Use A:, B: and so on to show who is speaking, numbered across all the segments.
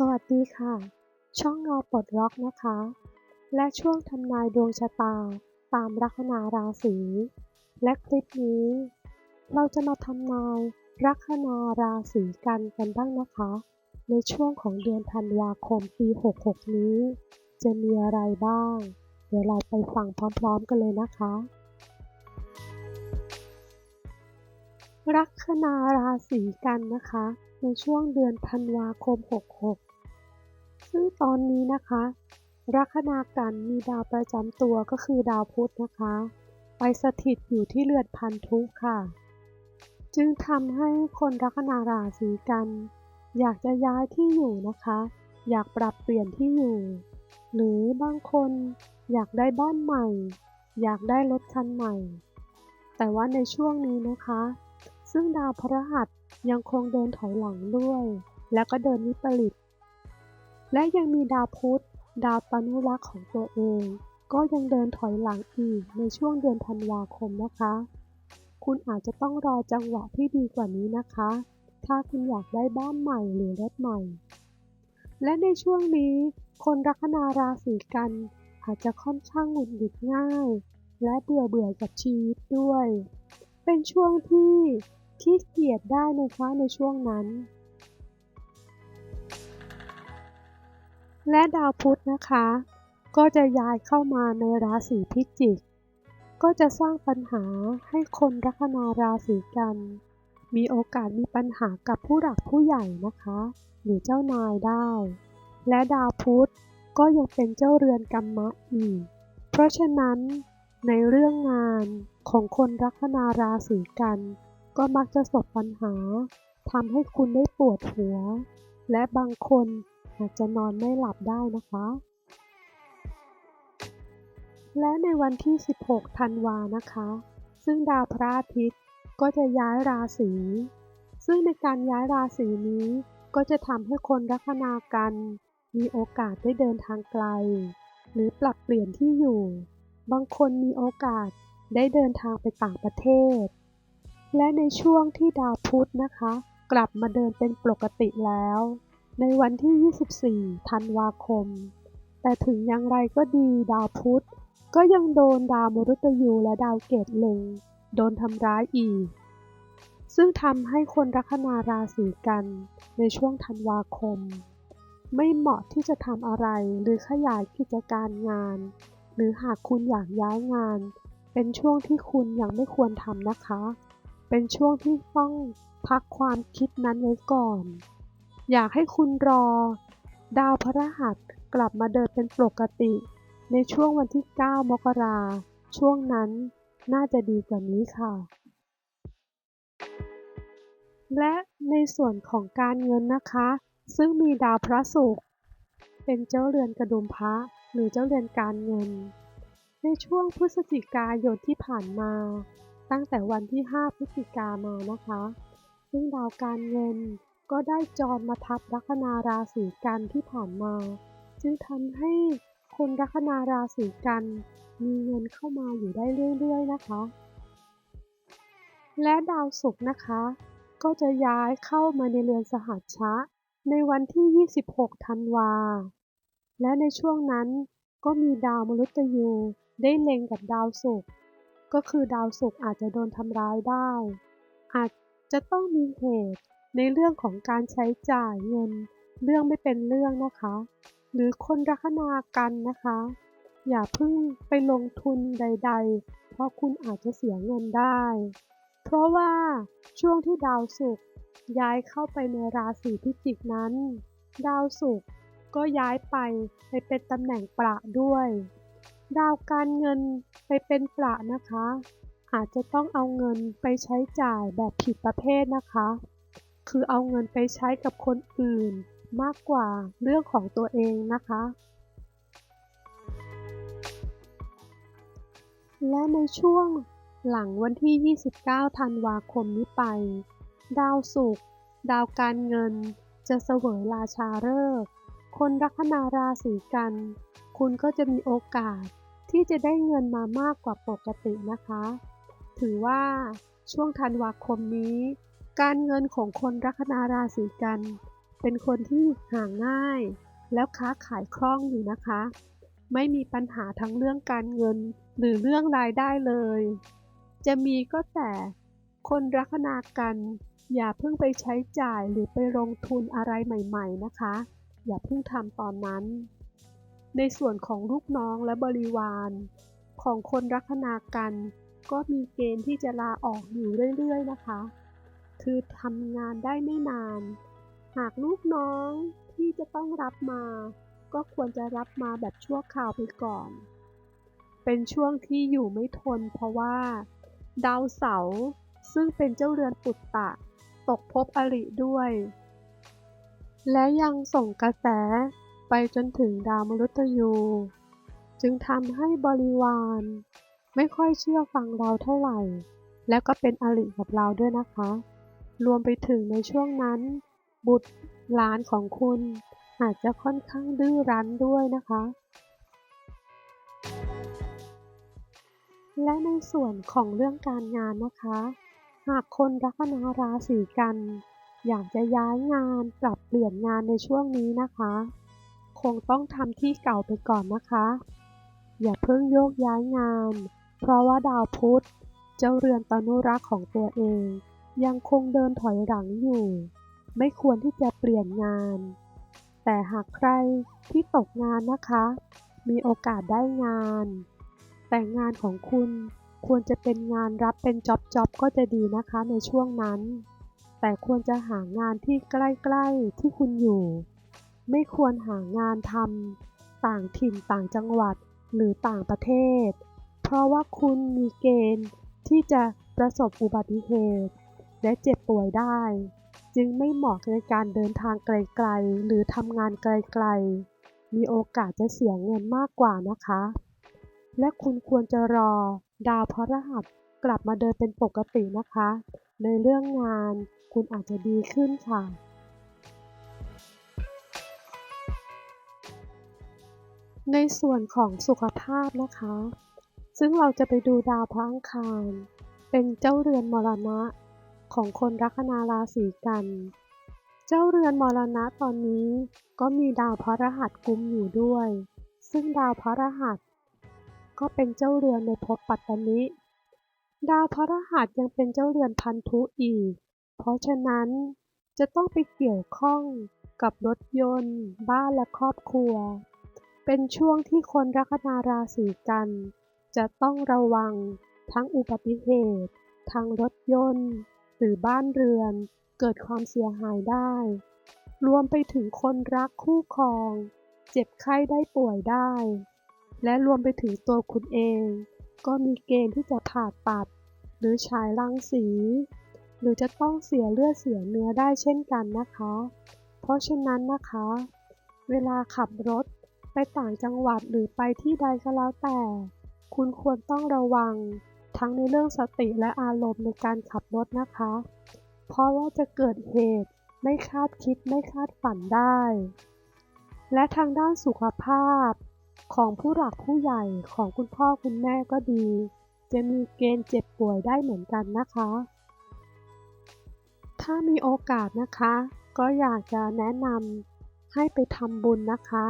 A: สวัสดีค่ะ ช่องเงาปลดล็อกนะคะ และช่วงทำนายดวงชะตาตามลัคนาราศี และคลิปนี้ เราจะมาทำนายลัคนาราศีกันกันบ้างนะคะ ในช่วงของเดือนธันวาคมปี 66 นี้ จะมีอะไรบ้าง เดี๋ยวเราไปฟังพร้อมๆกันเลยนะคะลัคนาราศีกันนะคะ ในช่วงเดือนธันวาคม 66 ซึ่งตอนนี้นะคะลัคนากันมีดาวประจำตัวก็คือดาวพุธนะคะ ไปสถิตอยู่ที่เรือนพันธุค่ะ จึงทำให้คนลัคนาราศีกัน อยากจะย้ายที่อยู่นะคะ อยากปรับเปลี่ยนที่อยู่ หรือบางคนอยากได้บ้านใหม่ อยากได้รถคันใหม่ แต่ว่าในช่วงนี้นะคะ ซึ่งดาวพฤหัสยังคงเดินถอยหลังด้วย แล้วก็เดินวิปริต และยังมีดาวพุธ ดาวตนุรักษ์ของตัวเอง ก็ยังเดินถอยหลังอีกในช่วงเดือนธันวาคมนะคะ คุณอาจจะต้องรอจังหวะที่ดีกว่านี้นะคะ ถ้าคุณอยากได้บ้านใหม่หรือรถใหม่ และในช่วงนี้ คนลัคนาราศีกันอาจจะค่อนข้างหงุดหงิดง่าย และเบื่อเบื่อกับชีวิตด้วย เป็นช่วงที่ขี้เกียจได้นะคะในช่วงนั้น และดาวพุธนะคะ ก็จะย้ายเข้ามาในราศีพิจิก ก็จะสร้างปัญหาให้คนลัคนาราศีกัน มีโอกาสมีปัญหากับผู้หลักผู้ใหญ่นะคะ หรือเจ้านายได้ และดาวพุธก็ยังเป็นเจ้าเรือนกรรมะอีก เพราะฉะนั้นในเรื่องงานของคนลัคนาราศีกัน ก็มักจะสบปัญหาทำให้คุณได้ปวดหัว และบางคน อาจจะนอนไม่หลับได้นะคะ และในวันที่ 16 ธันวานะคะ ซึ่งดาวพระอาทิตย์ก็จะย้ายราศี ซึ่งในการย้ายราศีนี้ก็จะทำให้คนลัคนากัน มีโอกาสได้เดินทางไกล หรือปรับเปลี่ยนที่อยู่ บางคนมีโอกาสได้เดินทางไปต่างประเทศ และในช่วงที่ดาวพุธนะคะ กลับมาเดินเป็นปกติแล้ว ในวันที่ 24 ธันวาคม แต่ถึงอย่างไรก็ดีดาวพุธ ก็ยังโดนดาวมฤตยูและดาวเกตเล็ง โดนทำร้ายอีก ซึ่งทำให้คนลัคนาราศีกันในช่วงธันวาคม ไม่เหมาะที่จะทำอะไรหรือขยายกิจการงาน หรือหากคุณอยากย้ายงาน เป็นช่วงที่คุณยังไม่ควรทำนะคะ เป็นช่วงที่ต้องพักความคิดนั้นไว้ก่อน อยากให้คุณรอ ดาวพฤหัสกลับมาเดินเป็นปกติ ในช่วงวันที่ 9 มกราช่วงนั้นน่าจะดีกว่านี้ค่ะ และในส่วนของการเงินนะคะ ซึ่งมีดาวพระศุกร์เป็นเจ้าเรือนกระดุมพระหรือเจ้าเรือนการเงิน ในช่วงพฤศจิกายนที่ผ่านมา ตั้งแต่วันที่ 5 พฤศจิกามานะคะ ซึ่งดาวการเงิน ก็ได้จรมาทับลัคนาราศีกันที่ผ่านมา จึงทำให้คนลัคนาราศีกันมีเงินเข้ามาอยู่ได้เรื่อยๆนะคะ และดาวศุกร์นะคะ ก็จะย้ายเข้ามาในเรือนสหัชชะ ในวันที่ 26 ธันวา และในช่วงนั้นก็มีดาวมฤตยูได้เล็งกับดาวศุกร์ก็คือดาวศุกร์อาจจะโดนทำร้ายได้ อาจจะต้องมีเหตุ ในเรื่องของการใช้จ่ายเงิน เรื่องไม่เป็นเรื่องนะคะ หรือคนลัคนากันนะคะ อย่าเพิ่งไปลงทุนใด ๆ เพราะคุณอาจจะเสียเงินได้ เพราะว่าช่วงที่ดาวศุกร์ย้ายเข้าไปในราศีพิจิกนั้น ดาวศุกร์ก็ย้ายไปไปเป็นตำแหน่งประด้วย ดาวการเงินไปเป็นประนะคะ อาจจะต้องเอาเงินไปใช้จ่ายแบบผิดประเภทนะคะ คือเอาเงินไปใช้กับคนอื่น มากกว่าเรื่องของตัวเองนะคะ และในช่วงหลังวันที่ 29 ธันวาคมนี้ไป ดาวศุกร์ดาวการเงิน จะเสวยราชาฤกษ์คนลัคนาราศีกัน คุณก็จะมีโอกาสที่จะได้เงินมามากกว่าปกตินะคะ ถือว่าช่วงธันวาคมนี้ การเงินของคนลัคนาราศีกัน เป็นคนที่หาง่าย แล้วค้าขายคล่องอยู่นะคะ ไม่มีปัญหาทั้งเรื่องการเงินหรือเรื่องรายได้เลย จะมีก็แต่คนลัคนากันอย่าเพิ่งไปใช้จ่ายหรือไปลงทุนอะไรใหม่ๆนะคะ อย่าเพิ่งทำตอนนั้น ในส่วนของลูกน้องและบริวาร ของคนลัคนากัน ก็มีเกณฑ์ที่จะลาออกอยู่เรื่อยๆนะคะ คือทำงานได้ไม่นาน หากลูกน้องที่จะต้องรับมา ก็ควรจะรับมาแบบชั่วคราวไปก่อน เป็นช่วงที่อยู่ไม่ทนเพราะว่า ดาวเสาร์ซึ่งเป็นเจ้าเรือนปุตตะ ตกภพอริด้วย และยังส่งกระแสไปจนถึงดาวมฤตยู จึงทำให้บริวารไม่ค่อยเชื่อฟังเราเท่าไหร่ และก็เป็นอริกับเราด้วยนะคะ รวมไปถึงในช่วงนั้น บุตรหลานของคุณอาจจะค่อนข้างดื้อรั้นด้วยนะคะ และในส่วนของเรื่องการงานนะคะ หากคนลัคนาราศีกัน อยากจะย้ายงานปรับเปลี่ยนงานในช่วงนี้นะคะ คงต้องทำที่เก่าไปก่อนนะคะ อย่าเพิ่งโยกย้ายงาน เพราะว่าดาวพุธเจ้าเรือนตนุรักษ์ของตัวเอง ยังคงเดินถอยหลังอยู่ ไม่ควรที่จะเปลี่ยนงาน แต่หากใครที่ตกงานนะคะ มีโอกาสได้งาน แต่งานของคุณควรจะเป็นงานรับเป็นจ็อบจ็อบก็จะดีนะคะในช่วงนั้น แต่ควรจะหางานที่ใกล้ๆที่คุณอยู่ ไม่ควรหางานทำต่างถิ่นต่างจังหวัดหรือต่างประเทศ เพราะว่าคุณมีเกณฑ์ที่จะประสบอุบัติเหตุ และเจ็บป่วยได้ จึงไม่เหมาะในการเดินทางไกลๆ หรือทำงานไกลๆ มีโอกาสจะเสียเงินมากกว่านะคะ และคุณควรจะรอดาวพฤหัสกลับมาเดินเป็นปกตินะคะ ในเรื่องงานคุณอาจจะดีขึ้นค่ะในส่วนของสุขภาพนะคะ ซึ่งเราจะไปดูดาวพระอังคาร เป็นเจ้าเรือนมรณะ ของคนลัคนาราศีกัน เจ้าเรือนมรณะตอนนี้ก็มีดาวพฤหัสกุมอยู่ด้วย ซึ่งดาวพฤหัส ก็เป็นเจ้าเรือนในภพปัตตนิ ดาวพฤหัสยังเป็นเจ้าเรือนพันธุอีก เพราะฉะนั้นจะต้องไปเกี่ยวข้องกับรถยนต์ บ้านและครอบครัว เป็นช่วงที่คนลัคนาราศีกัน จะต้องระวังทั้งอุบัติเหตุ ทางรถยนต์ หรือบ้านเรือน เกิดความเสียหายได้ รวมไปถึงคนรักคู่ครอง เจ็บไข้ได้ป่วยได้ และรวมไปถึงตัวคุณเอง ก็มีเกณฑ์ที่จะผ่าตัด หรือฉายรังสี หรือจะต้องเสียเลือดเสียเนื้อได้เช่นกันนะคะ เพราะฉะนั้นนะคะ เวลาขับรถไปต่างจังหวัดหรือไปที่ใดก็แล้วแต่ คุณควรต้องระวัง ทั้งในเรื่องสติและอารมณ์ในการขับรถนะคะ เพราะว่าจะเกิดเหตุไม่คาดคิดไม่คาดฝันได้ และทางด้านสุขภาพ ของผู้หลักผู้ใหญ่ของคุณพ่อคุณแม่ก็ดี จะมีเกณฑ์เจ็บป่วยได้เหมือนกันนะคะ ถ้ามีโอกาสนะคะ ก็อยากจะแนะนำให้ไปทำบุญนะคะ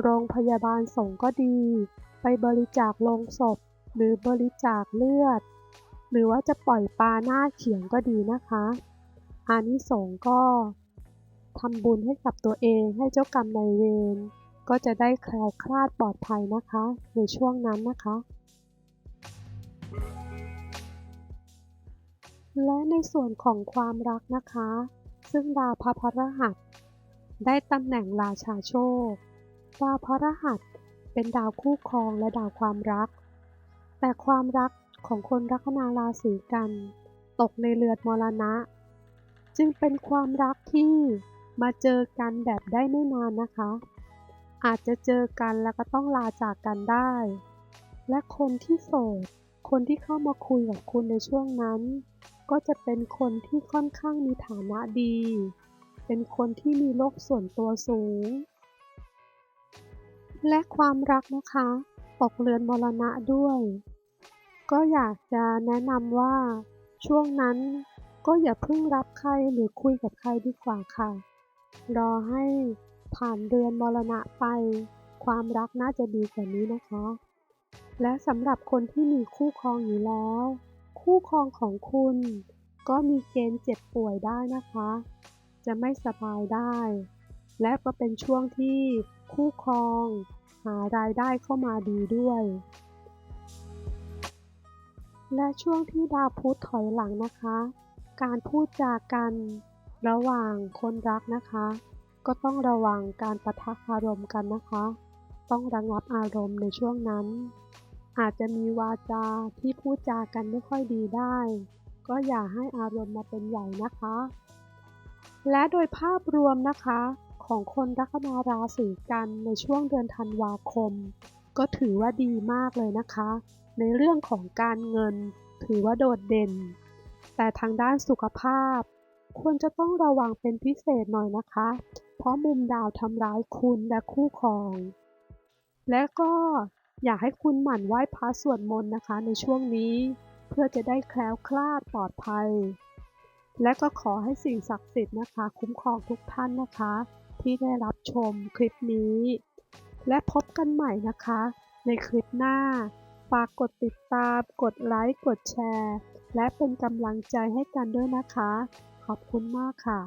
A: โรงพยาบาลสงก็ดี ไปบริจาคโลงศพ หรือบริจาคเลือด หรือว่าจะปล่อยปลาหน้าเขียงก็ดีนะคะ อานิสงส์ก็ทำบุญให้กับตัวเองให้เจ้ากรรมนายเวรก็จะได้แคล้วคลาดปลอดภัยนะคะ ในช่วงนั้นนะคะ และในส่วนของความรักนะคะ ซึ่งดาวพระพฤหัส ได้ตำแหน่งราชาโชค ดาวพฤหัสเป็นดาวคู่ครองและดาวความรัก แต่ความรักของคนลัคนาราศีกัน ตกในเรือนมรณะ จึงเป็นความรักที่มาเจอกันแบบได้ไม่นานนะคะ อาจจะเจอกันแล้วก็ต้องลาจากกันได้ และคนที่โสด คนที่เข้ามาคุยกับคุณในช่วงนั้น ก็จะเป็นคนที่ค่อนข้างมีฐานะดี เป็นคนที่มีโลกส่วนตัวสูง และความรักนะคะ ตกเรือนมรณะด้วย ก็อยากจะแนะนำว่า ช่วงนั้นก็อย่าเพิ่งรับใครหรือคุยกับใครดีกว่าค่ะ รอให้ผ่านเดือนมรณะไป ความรักน่าจะดีกว่านี้นะคะ และสำหรับคนที่มีคู่ครองอยู่แล้ว คู่ครองของคุณ ก็มีเกณฑ์เจ็บป่วยได้นะคะ จะไม่สบายได้ และก็เป็นช่วงที่คู่ครอง หารายได้เข้ามาดีด้วย และช่วงที่ดาวพุธถอยหลังนะคะ การพูดจากันระหว่างคนรักนะคะ ก็ต้องระวังการประทะคารมกันนะคะ ต้องระงับอารมณ์ในช่วงนั้น อาจจะมีวาจาที่พูดจากันไม่ค่อยดีได้ ก็อย่าให้อารมณ์มาเป็นใหญ่นะคะ และโดยภาพรวมนะคะ ของคนลัคนาราศีกันในช่วงเดือนธันวาคม ก็ถือว่าดีมากเลยนะคะ ในเรื่องของการเงินถือว่าโดดเด่น แต่ทางด้านสุขภาพ ควรจะต้องระวังเป็นพิเศษหน่อยนะคะ เพราะมุมดาวทำร้ายคุณและคู่ครอง และก็อยากให้คุณหมั่นไหว้พระสวดมนต์นะคะในช่วงนี้ เพื่อจะได้แคล้วคลาดปลอดภัย และก็ขอให้สิ่งศักดิ์สิทธิ์นะคะ คุ้มครองทุกท่านนะคะ ที่ได้รับชมคลิปนี้ และพบกันใหม่นะคะ ในคลิปหน้า ฝากกดติดตาม กดไลค์ กดแชร์ และเป็นกำลังใจให้กันด้วยนะคะ ขอบคุณมากค่ะ